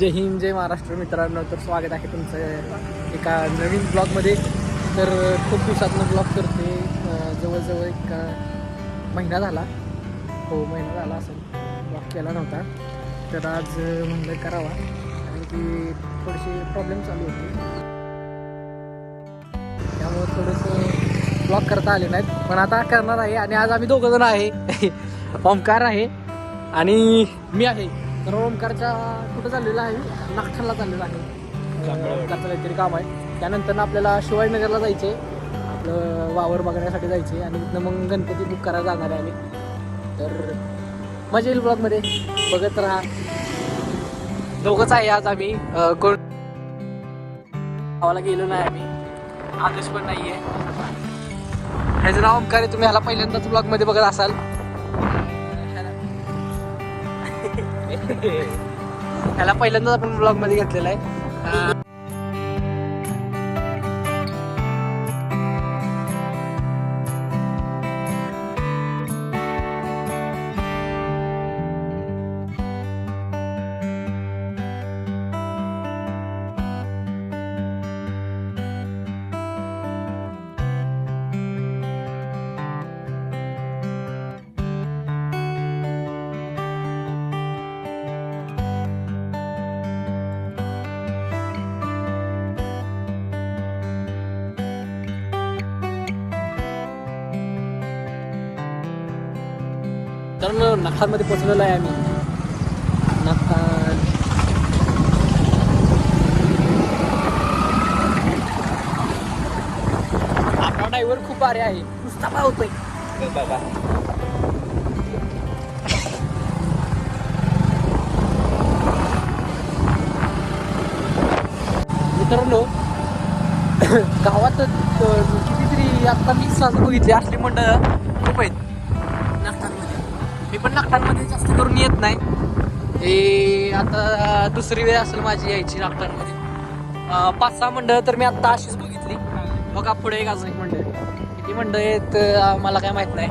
जय हिंद जय महाराष्ट्र मित्रांनो. तर स्वागत आहे तुमचं एका नवीन ब्लॉगमध्ये. तर खूप दिवसातनं ब्लॉग करते. जवळजवळ एक महिना झाला. हो महिना झाला असेल. ब्लॉग केला नव्हता. तर आज म्हणलं करावा. कारण की थोडेसे प्रॉब्लेम चालू होते. त्यामुळे थोडंसं ब्लॉग करता आले नाहीत. पण आता करणार आहे आणि आज आम्ही दोघं जण आहे. ओमकार आहे आणि मी आहे. तर ओमकारच्या कुठं चाललेला आहे? नागठाणला चाललेला आहे. ओमकारचं काहीतरी काम आहे. त्यानंतर आपल्याला शिवाजीनगरला जायचे आपलं वावर बघण्यासाठी जायचे आणि तिथनं मग गणपती बुक करायला जाणार आहे आम्ही. तर मजा येईल ब्लॉगमध्ये बघत राहा. दोघंच आहे आज आम्ही. कोण गावाला गेलो नाही आम्ही. आदेश पण नाहीये. ह्याचं नाव ओमकार आहे तुम्ही ह्याला पहिल्यांदाच ब्लॉगमध्ये बघत असाल. ह्याला पहिल्यांदाच आपण ब्लॉगमध्ये घेतलेला आहे. अं, तर मग नागठाणमध्ये पोहोचलेलो आहे आम्ही. नागठाण आपला ड्रायव्हर खूप भारी आहे. नुसता पावतोय मित्रांनो गावात कितीतरी आता मी सहज बघितली असली मंडळ खूप आहेत. मी पण नागठाणमध्ये जास्त करून येत नाही. हे आता दुसरी वेळ असेल माझी यायची नागठाणमध्ये पाच सहा मंडळ तर मी आत्ता अशीच बघितली. बघा पुढे एक अजून एक मंडळ. किती मंडळ आहेत मला काय माहीत नाही.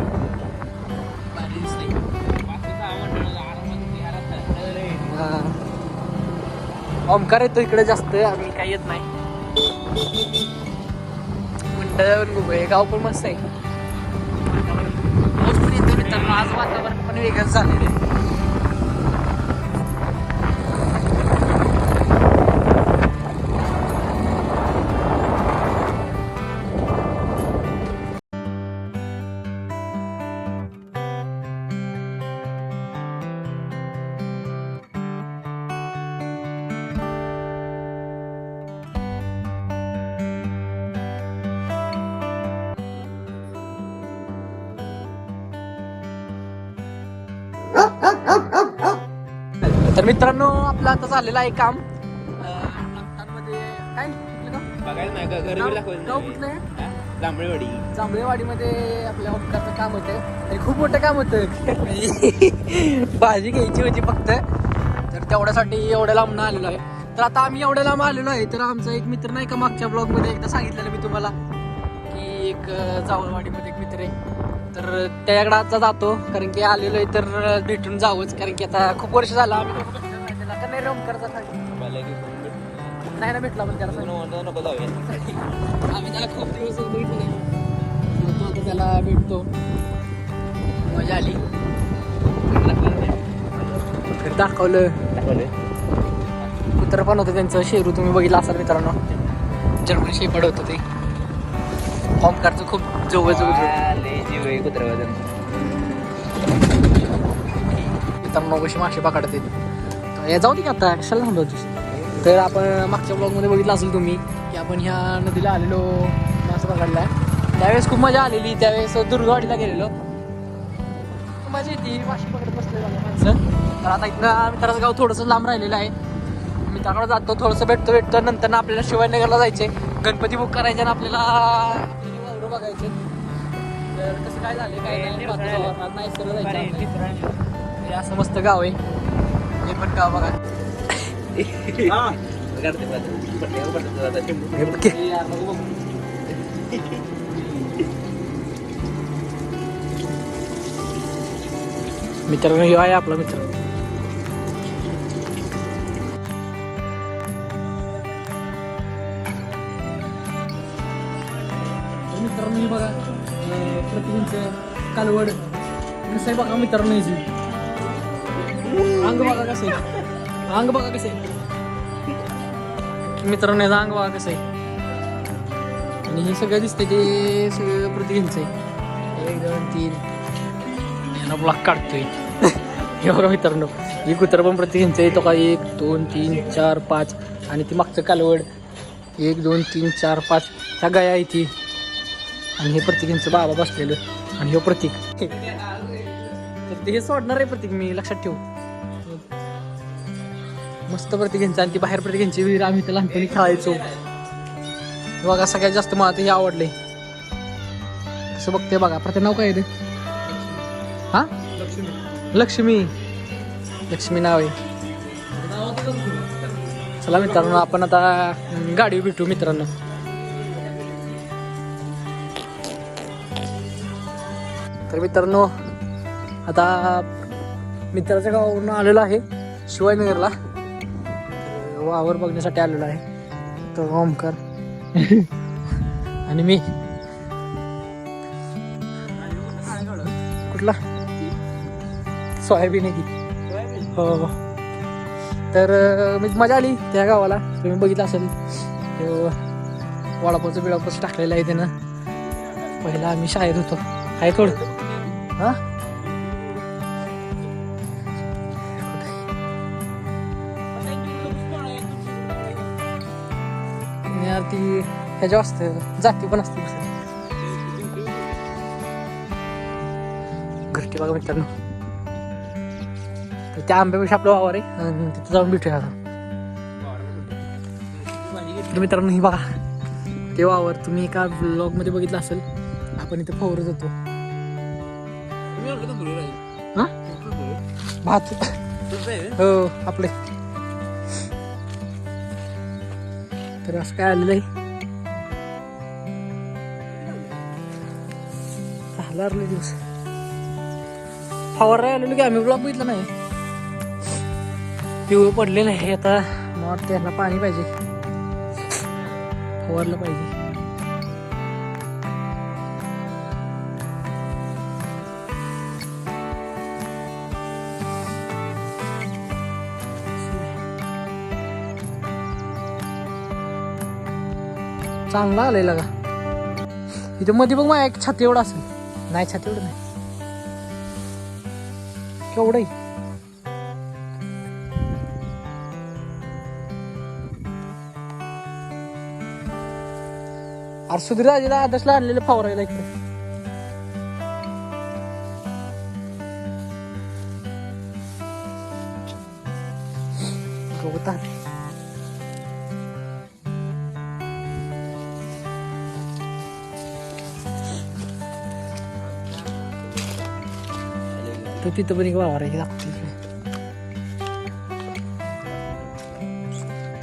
ओमकार येतो इकडे जास्त आम्ही काही येत नाही. मंडळ आहे गाव पण मस्त आहे. मित्रांनो आज वातावरण पण वेगळंच झालेलं आहे. तर मित्रांनो आपलं आता झालेलं आहे काम. अं, नागठाणमध्ये काय कुठलं गाव? बघायला नाही का घर गाव बिर गाव दाखवलं कुठलं आहे जांभळेवाडी. जांभळेवाडीमध्ये आपल्या ओमकारचं काम होतं आणि खूप मोठं काम होतं भाजी घ्यायची होती फक्त. तर तेवढ्यासाठी एवढ्या लांबनं आलेलो आहे. तर आता आम्ही एवढ्या लांब आलेलो आहे तर आमचा एक मित्र नाही का मागच्या ब्लॉगमध्ये एकदा सांगितलेलं मी तुम्हाला की एक अं, जावळवाडीमध्ये एक मित्र आहे. तर त्याच्याकडे आता जातो कारण की आलेलो आहे तर भेटून जावंच कारण की आता खूप वर्ष झालं आम्ही भेटलो नाही. का नाही ना भेटला पण त्याला. आम्ही त्याला खूप दिवस तो आता त्याला भेटतो. मजा आली. दाखवलं. कुत्र पण होतं त्यांचं शेरू तुम्ही बघितलं असाल मित्रांनो. जर्मन शेपड होतं ते. ओमकारचं खूप लय जीव कुत्रा वजन. कशी मासे पकडते. या जाऊ दे की आता कशाला थांबवतोस तर आपण मागच्या ब्लॉगमध्ये बघितलं असेल तुम्ही की आपण ह्या नदीला आलेलो मासा पकडला आहे त्यावेळेस खूप मजा आलेली त्यावेळेस दुर्गवाडीला गेलेलो. मजा येते मासे पकडत बसले माणसं. तर आता इथनं मित्राचं गाव थोडंसं लांब राहिलेलं आहे. मित्राकडे जातो थोडंसं भेटतो भेटतो नंतर ना आपल्याला शिवाजीनगरला जायचे गणपती बुक करायचे आणि आपल्याला बघायचे. तर कसं काय झालं काय नाही सरळ जायचं. हे असं मस्त गाव आहे. हे पण गाव बघा. हे. मित्रांनो आहे आपला मित्र. तुम्ही बघा. हे कालवड. कसं आहे बघा मित्रांनो याची अंग बघा कसं. आहे अंग बघा कसं. आहे मित्रांनो याचं अंग बघा कसं. आहे आणि हे सगळं दिसतंय ते सगळं प्रतिबिंबचं आहे. एक दोन तीन. याला ब्लॉक काढतोय. हे बघा मित्रांनो. ही कुत्र पण प्रतिबिंबचं आहे. तो का एक दोन तीन चार पाच. आणि ती मागचं कालवड. एक दोन तीन चार पाच. ह्या गाया आहे ती आणि हे प्रतीक बाबा बसलेलं आणि हे प्रतीक. तर ते हे सोडणार आहे प्रतीक मी लक्षात ठेवू. मस्त प्रतीक यांचं आणि ती बाहेर प्रतीक यांची विहीर आम्ही तर लहानपणी खेळायचो. बघा सगळ्यात जास्त मला ते हे आवडले. कसं बघते बघा प्रत्येक नाव काय ते? हा? लक्ष्मी. लक्ष्मी नाव आहे. चला मित्रांनो आपण आता गाडी भेटू मित्रांनो. तर मित्रांनो आता मित्राच्या गावावरून आलेलो आहे शिवाजीनगरला. तर वावर बघण्यासाठी आलेलो आहे. तो ओमकार. आणि मी. कुठला? सोयाबीन आहे ती. हो हो. तर म्हणजे मजा आली त्या गावाला. तुम्ही बघितलं असेल. तो वडापावचं बिडापावचं टाकलेलं आहे त्यानं. पहिला आम्ही शाळेत होतो. आहे थोडं हा? ती ह्याच्या असतं जाती पण असते. घरटी बघा मित्रांनो. तर त्या आंब्यापेक्षा आपलं वावर आहे आणि तिथं जाऊन भेटूया आता. तर मित्रांनो ही बघा. ते वावर तुम्ही एका ब्लॉगमध्ये बघितलं असेल. आपण इथे फवरत होतो. भात. हो आपले. तर असं काय आलेलं झाला रे दिवस. फवारा आलेलो की आम्ही ब्लॉग बघितला नाही. पिवळं पडलेलं आहे आता मला वाटतं यांना पाणी पाहिजे. फवारलं पाहिजे. चांगला आलेला का इथं मध्ये बघ माझ्या एक छाती एवढा असेल नाही छाती एवढं नाही केवढं आहे? अरे सुधीर राजेला आदर्शला आणलेलं फवारायला इकडे गवत आहे. तर तिथं पण एक वावर आहे दाखवते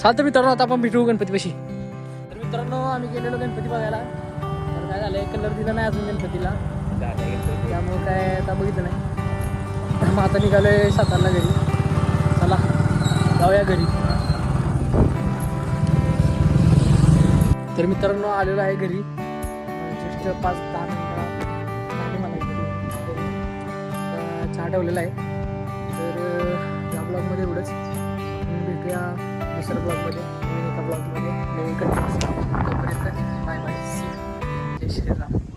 चालतं मित्रांनो आता आपण भेटू गणपतीपाशी तर मित्रांनो आम्ही गेलेलो गणपती बघायला. तर काय झालंय कलर दिला नाही अजून गणपतीला. त्यामुळे काय आता बघितलं नाही. मग आता निघालोय सातारला घरी. चला जाऊया घरी. तर मित्रांनो आलेलो आहे घरी. जस्ट पाच दहा ठेवलेला आहे. तर या ब्लॉगमध्ये एवढंच. भेटूया दुसऱ्या ब्लॉगमध्ये. नवीन एका ब्लॉगमध्ये. नवीन कंटेंट तोपर्यंत बाय बाय सी जय श्रीराम.